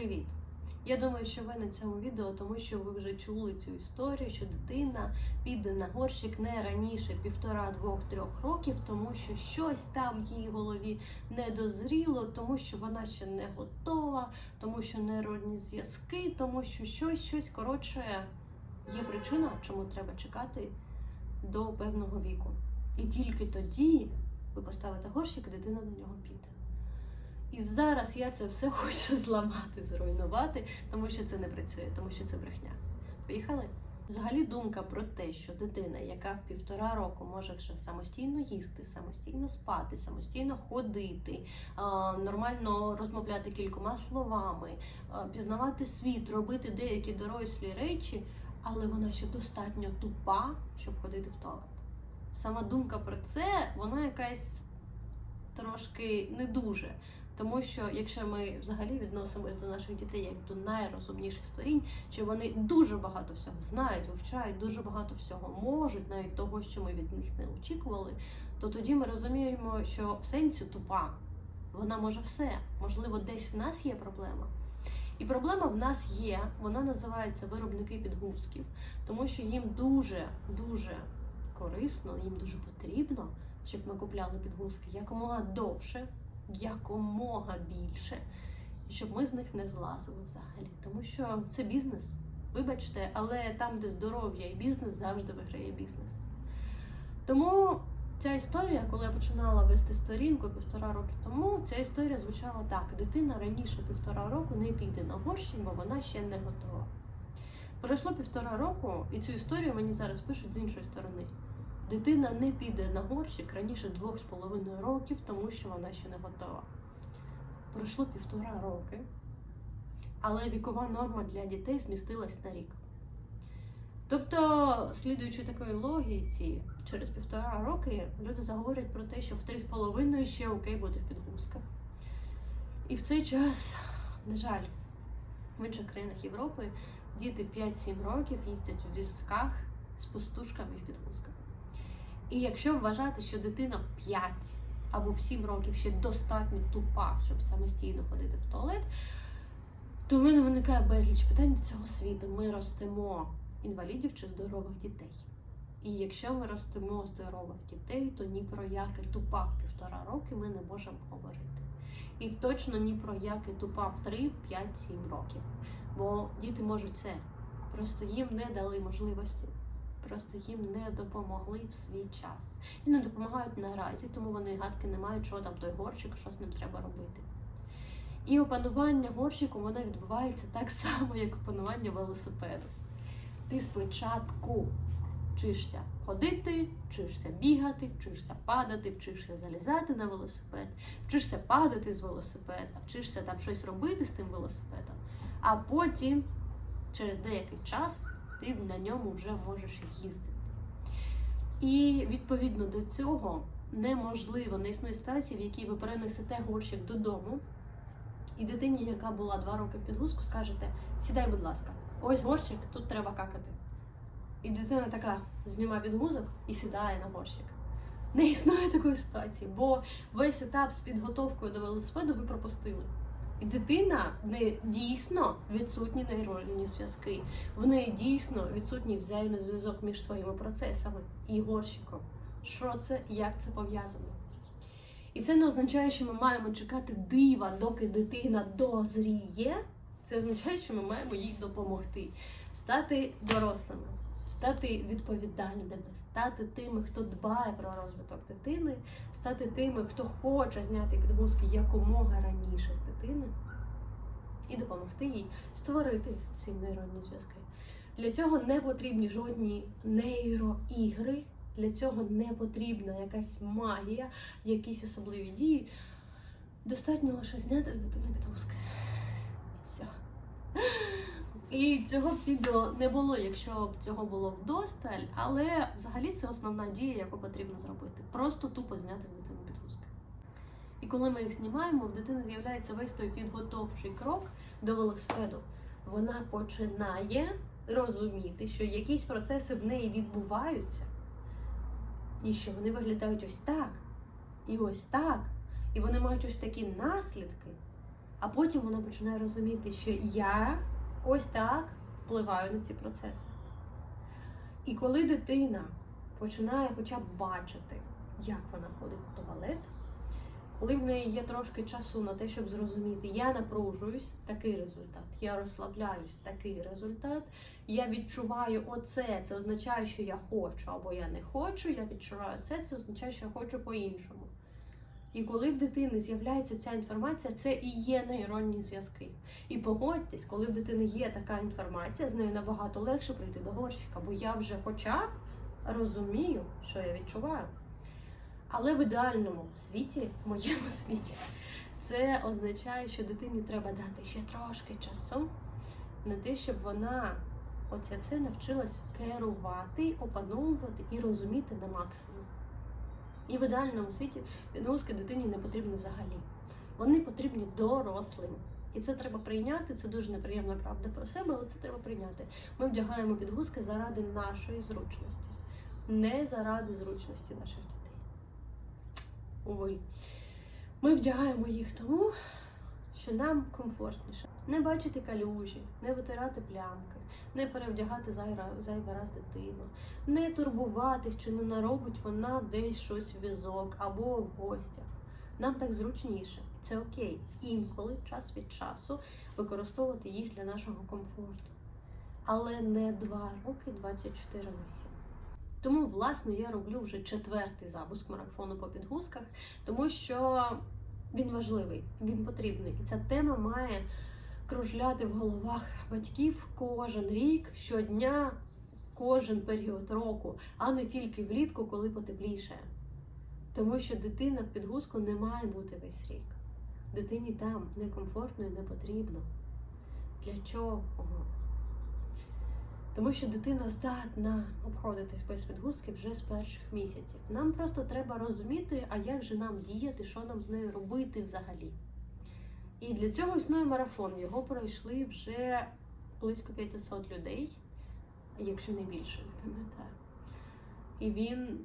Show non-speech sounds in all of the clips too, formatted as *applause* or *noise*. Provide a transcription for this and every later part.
привіт! Я думаю, що ви на цьому відео, тому що ви вже чули цю історію, що дитина піде на горщик не раніше півтора, двох, трьох років, тому що щось там в її голові не дозріло, тому що вона ще не готова, тому що нейронні зв'язки, тому що щось, щось коротше є причина, чому треба чекати до певного віку. І тільки тоді ви поставите горщик, дитина на нього піде. І зараз я це все *laughs* хочу зламати, зруйнувати, тому що це не працює, тому що це брехня. Поїхали? Взагалі думка про те, що дитина, яка в півтора року може вже самостійно їсти, самостійно спати, самостійно ходити, нормально розмовляти кількома словами, пізнавати світ, робити деякі дорослі речі, але вона ще достатньо тупа, щоб ходити в туалет. Сама думка про це, вона якась трошки не дуже. Тому що якщо ми взагалі відносимось до наших дітей як до найрозумніших створінь, що вони дуже багато всього знають, вивчають, дуже багато всього можуть, навіть того, що ми від них не очікували, то тоді ми розуміємо, що в сенсі тупа, вона може все. Можливо, десь в нас є проблема. І проблема в нас є, вона називається виробники підгузків, тому що їм дуже дуже корисно, їм дуже потрібно, щоб ми купляли підгузки якомога довше якомога більше, щоб ми з них не злазили взагалі. Тому що це бізнес, вибачте, але там, де здоров'я і бізнес, завжди виграє бізнес. Тому ця історія, коли я починала вести сторінку півтора роки тому, ця історія звучала так: дитина раніше півтора року не піде на горщик, бо вона ще не готова. Пройшло півтора року, і цю історію мені зараз пишуть з іншої сторони. Дитина не піде на горщик раніше двох з половиною років, тому що вона ще не готова. Пройшло півтора роки, але вікова норма для дітей змістилась на рік. Тобто, слідуючи такої логіці, через півтора роки люди заговорять про те, що в три з половиною ще окей бути в підгузках. І в цей час, на жаль, в інших країнах Європи діти в 5-7 років їздять у візках з пустушками в підгузках. І якщо вважати, що дитина в 5 або в 7 років ще достатньо тупа, щоб самостійно ходити в туалет, то в мене виникає безліч питань до цього світу. Ми ростемо інвалідів чи здорових дітей. І якщо ми ростемо здорових дітей, то ні про яке тупа в півтора роки ми не можемо говорити. І точно ні про яке тупа в 3, в 5, 7 років. Бо діти можуть це. Просто їм не дали можливості просто їм не допомогли в свій час. І не допомагають наразі, тому вони гадки не мають, що там той горщик, що з ним треба робити. І опанування горщику воно відбувається так само, як опанування велосипеду. Ти спочатку вчишся ходити, вчишся бігати, вчишся падати, вчишся залізати на велосипед, вчишся падати з велосипеда, вчишся там щось робити з тим велосипедом, а потім, через деякий час, ти на ньому вже можеш їздити. І відповідно до цього неможливо, не існує ситуації, в якій ви перенесете горщик додому, і дитині, яка була два роки в підгузку, скажете: сідай, будь ласка, ось горщик, тут треба какати. І дитина така знімає підгузок і сідає на горщик. Не існує такої ситуації, бо весь етап з підготовкою до велосипеду ви пропустили. Дитина не дійсно відсутні нейронні зв'язки. В неї дійсно відсутній взаємний зв'язок між своїми процесами і горщиком. Що це, як це пов'язано? І це не означає, що ми маємо чекати дива, доки дитина дозріє. Це означає, що ми маємо їй допомогти стати дорослими, стати відповідальними, стати тими, хто дбає про розвиток дитини, стати тими, хто хоче зняти підгузки якомога раніше з дитини, і допомогти їй створити ці нейронні зв'язки. Для цього не потрібні жодні нейроігри, для цього не потрібна якась магія, якісь особливі дії. Достатньо лише зняти з дитини підгузки. І Все. І цього відео не було, якщо б цього було вдосталь, але взагалі це основна дія, яку потрібно зробити. Просто тупо зняти з дитини підгузки. І коли ми їх знімаємо, в дитини з'являється весь той підготовчий крок до велосипеду. Вона починає розуміти, що якісь процеси в неї відбуваються, і що вони виглядають ось так, і ось так, і вони мають ось такі наслідки. А потім вона починає розуміти, що я ось так впливаю на ці процеси. І коли дитина починає хоча б бачити, як вона ходить в туалет, коли в неї є трошки часу на те, щоб зрозуміти, я напружуюсь, такий результат, я розслабляюсь, такий результат, я відчуваю оце, це означає, що я хочу, або я не хочу, я відчуваю це, це означає, що я хочу по-іншому. І коли в дитини з'являється ця інформація, це і є нейронні зв'язки. І погодьтесь, коли в дитини є така інформація, з нею набагато легше прийти до горщика, бо я вже хоча б розумію, що я відчуваю. Але в ідеальному світі, в моєму *laughs* світі, це означає, що дитині треба дати ще трошки часу на те, щоб вона оце все навчилась керувати, опановувати і розуміти на максимум. І в ідеальному світі підгузки дитині не потрібні взагалі. Вони потрібні дорослим. І це треба прийняти. Це дуже неприємна правда про себе, але це треба прийняти. Ми вдягаємо підгузки заради нашої зручності, не заради зручності наших дітей. Уви. Ми вдягаємо їх тому, що нам комфортніше. Не бачити калюжі, не витирати плямки, не перевдягати зайвий раз дитину, не турбуватись, чи не наробить вона десь щось в візок або в гостях. Нам так зручніше, і це окей. Інколи, час від часу, використовувати їх для нашого комфорту. Але не 2 роки 24 на 7. Тому, власне, я роблю вже четвертий запуск марафону по підгузках, тому що він важливий, він потрібний. І ця тема має кружляти в головах батьків кожен рік, щодня, кожен період року, а не тільки влітку, коли потепліше. Тому що дитина в підгузку не має бути весь рік. Дитині там некомфортно і не потрібно. Для чого? Тому що дитина здатна обходитись без підгузки вже з перших місяців. Нам просто треба розуміти, а як же нам діяти, що нам з нею робити взагалі. І для цього існує марафон. Його пройшли вже близько 500 людей, якщо не більше, не пам'ятаю. І він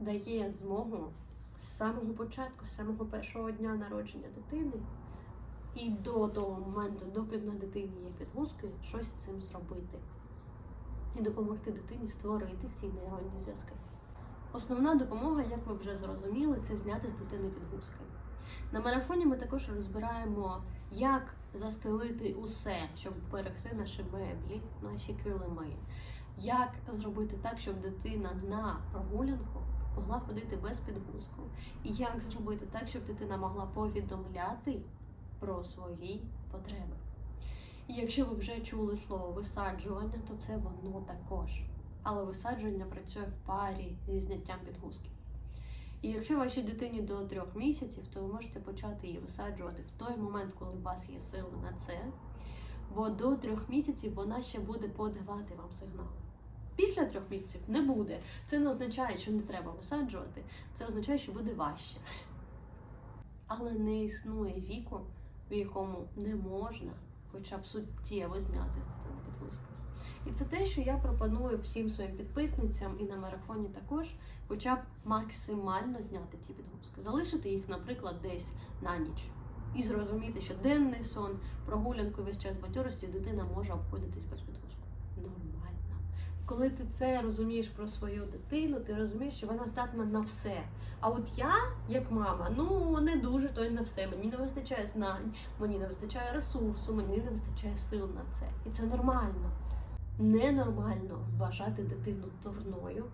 дає змогу з самого початку, з самого першого дня народження дитини, і до того моменту, доки на дитині є підгузки, щось з цим зробити. І допомогти дитині створити ці нейронні зв'язки. Основна допомога, як ви вже зрозуміли, це зняти з дитини підгузки. На марафоні ми також розбираємо, як застелити усе, щоб берегти наші меблі, наші килими, як зробити так, щоб дитина на прогулянку могла ходити без підгузку, і як зробити так, щоб дитина могла повідомляти про свої потреби. Якщо ви вже чули слово висаджування, то це воно також. Але висаджування працює в парі зі зняттям підгузків. І якщо вашій дитині до трьох місяців, то ви можете почати її висаджувати в той момент, коли у вас є сили на це. Бо до трьох місяців вона ще буде подавати вам сигнал. Після трьох місяців не буде. Це не означає, що не треба висаджувати. Це означає, що буде важче. Але не існує віку, в якому не можна хоча б суттєво зняти з дитини підгузки. І це те, що я пропоную всім своїм підписницям і на марафоні також, хоча б максимально зняти ці підгузки, залишити їх, наприклад, десь на ніч. І зрозуміти, що денний сон, прогулянку весь час бадьорості дитина може обходитись без підгузку. Коли ти це розумієш про свою дитину, ти розумієш, що вона здатна на все. А от я, як мама, ну не дуже то на все. Мені не вистачає знань, мені не вистачає ресурсу, мені не вистачає сил на це. І це нормально. Ненормально вважати дитину дурною,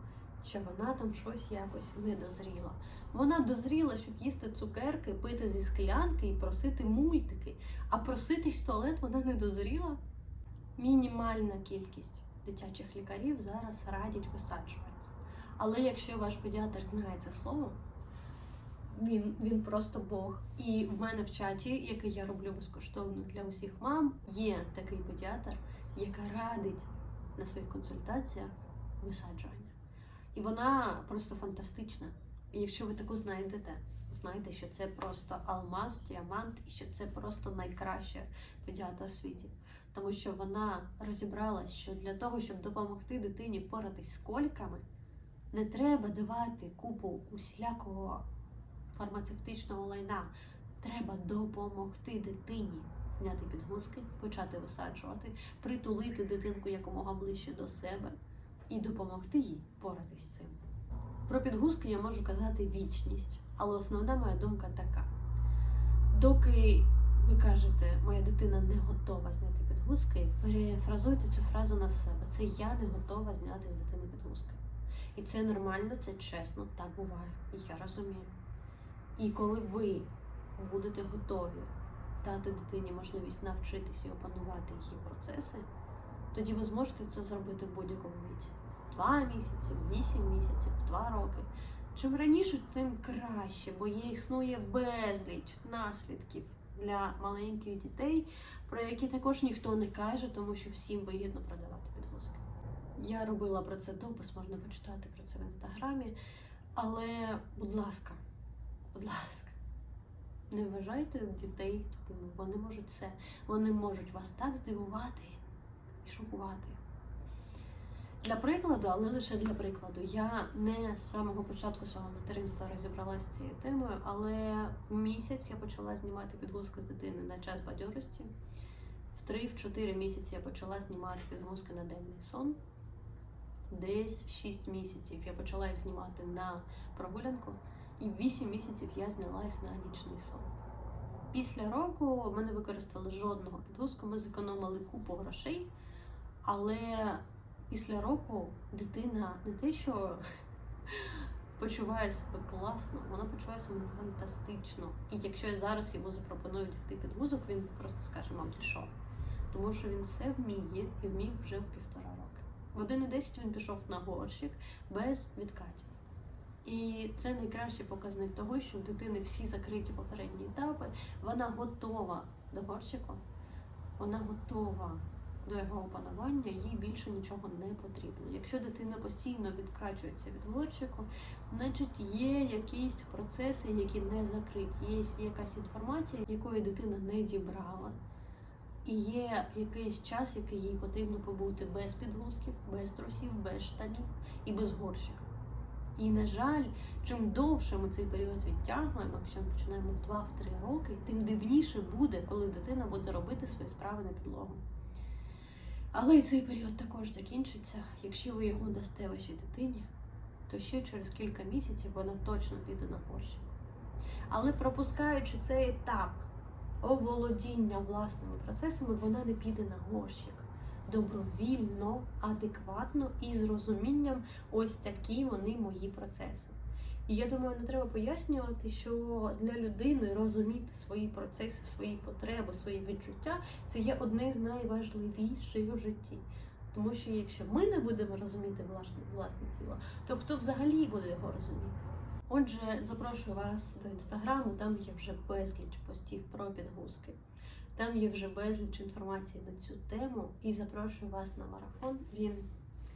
що вона там щось якось не дозріла. Вона дозріла, щоб їсти цукерки, пити зі склянки і просити мультики. А проситись в туалет вона не дозріла. Мінімальна кількість дитячих лікарів зараз радять висаджувати. Але якщо ваш педіатр знає це слово, він, він просто Бог. І в мене в чаті, який я роблю безкоштовно для усіх мам, є такий педіатр, яка радить на своїх консультаціях висаджування. І вона просто фантастична. І якщо ви таку знайдете, знайте, що це просто алмаз, діамант, і що це просто найкраща педіатр в світі. Тому що вона розібралась, що для того, щоб допомогти дитині впоратись з коліками, не треба давати купу усілякого фармацевтичного лайна. Треба допомогти дитині зняти підгузки, почати висаджувати, притулити дитинку якомога ближче до себе і допомогти їй впоратись з цим. Про підгузки я можу казати вічність, але основна моя думка така: доки ви кажете, моя дитина не готова зняти підгузки, перефразуйте цю фразу на себе. Це я не готова зняти з дитини підгузки. І це нормально, це чесно, так буває. І я розумію. І коли ви будете готові дати дитині можливість навчитися і опанувати її процеси, тоді ви зможете це зробити в будь-якому віці. Два місяці, вісім місяців, два роки. Чим раніше, тим краще, бо є існує безліч наслідків для маленьких дітей, про які також ніхто не каже, тому що всім вигідно продавати підгузки. Я робила про це допис, можна почитати про це в інстаграмі. Але, будь ласка, будь ласка, не вважайте дітей тупими. Вони можуть все. Вони можуть вас так здивувати і шокувати. Для прикладу, але лише для прикладу, я не з самого початку свого материнства розібралася з цією темою, але в місяць я почала знімати підгузки з дитини на час бадьорості. В 3-4 місяці я почала знімати підгузки на денний сон. Десь в 6 місяців я почала їх знімати на прогулянку, і в 8 місяців я зняла їх на нічний сон. Після року ми не використали жодного підгузку, ми зекономили купу грошей, але після року дитина не те, що почуває себе класно, вона почуває себе фантастично. І якщо я зараз йому запропоную вдягти підгузок, він просто скаже, мам, ти що? Тому що він все вміє і вмів вже в півтора роки. В 1,10 він пішов на горщик без відкатів. І це найкращий показник того, що в дитини всі закриті попередні етапи, вона готова до горщику, вона готова до його опанування, їй більше нічого не потрібно. Якщо дитина постійно відкачується від горщику, значить є якісь процеси, які не закриті, є якась інформація, якої дитина не дібрала. І є якийсь час, який їй потрібно побути без підгузків, без трусів, без штанів і без горщика. І, на жаль, чим довше ми цей період відтягуємо, якщо ми починаємо в 2-3 роки, тим дивніше буде, коли дитина буде робити свої справи на підлогу. Але і цей період також закінчиться. Якщо ви його дасте вашій дитині, то ще через кілька місяців вона точно піде на горщик. Але пропускаючи цей етап оволодіння власними процесами, вона не піде на горщик. Добровільно, адекватно і з розумінням, ось такі вони мої процеси. І я думаю, не треба пояснювати, що для людини розуміти свої процеси, свої потреби, свої відчуття це є одне з найважливіших в житті. Тому що якщо ми не будемо розуміти власне, власне тіло, то хто взагалі буде його розуміти? Отже, запрошую вас до інстаграму, там є вже безліч постів про підгузки. Там є вже безліч інформації на цю тему. І запрошую вас на марафон. Він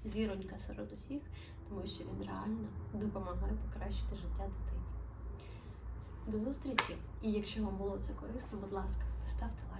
зіронька серед усіх, тому що він реально допомагає покращити життя дитині. До зустрічі! І якщо вам було це корисно, будь ласка, поставте лайк.